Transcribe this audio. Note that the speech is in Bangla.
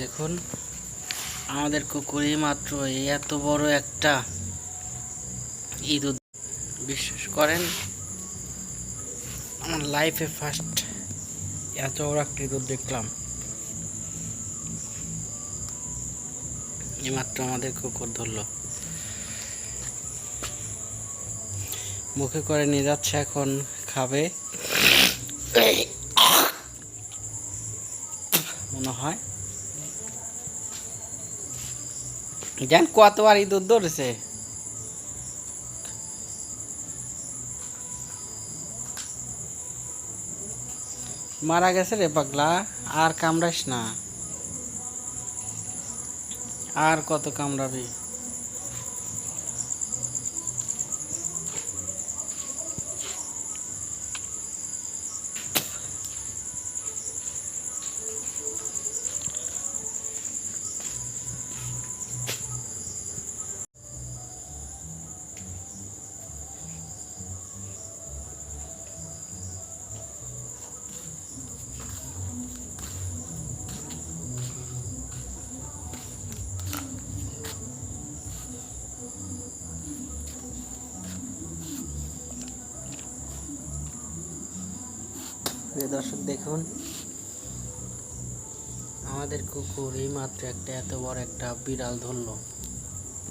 দেখুন, আমাদের কুকুরে মাত্র এত বড় একটা ইঁদুর। বিশ্বাস করেন, আমার লাইফে ফার্স্ট এত বড় একটা ইঁদুর দেখলাম। এইমাত্র আমাদের কুকুর ধরলো। মুখে করে নিয়ে যাচ্ছে এখন, খাবে। মনে হয় জান কতবার ইঁদুর ধরেছে? মারা গেছে রে পাগলা আর কামড়াস না। আর কত কামড়াবি? প্রিয় দর্শক দেখুন। আমাদের কুকুর এই মাত্র একটা এত বড় একটা বিড়াল ধরলো।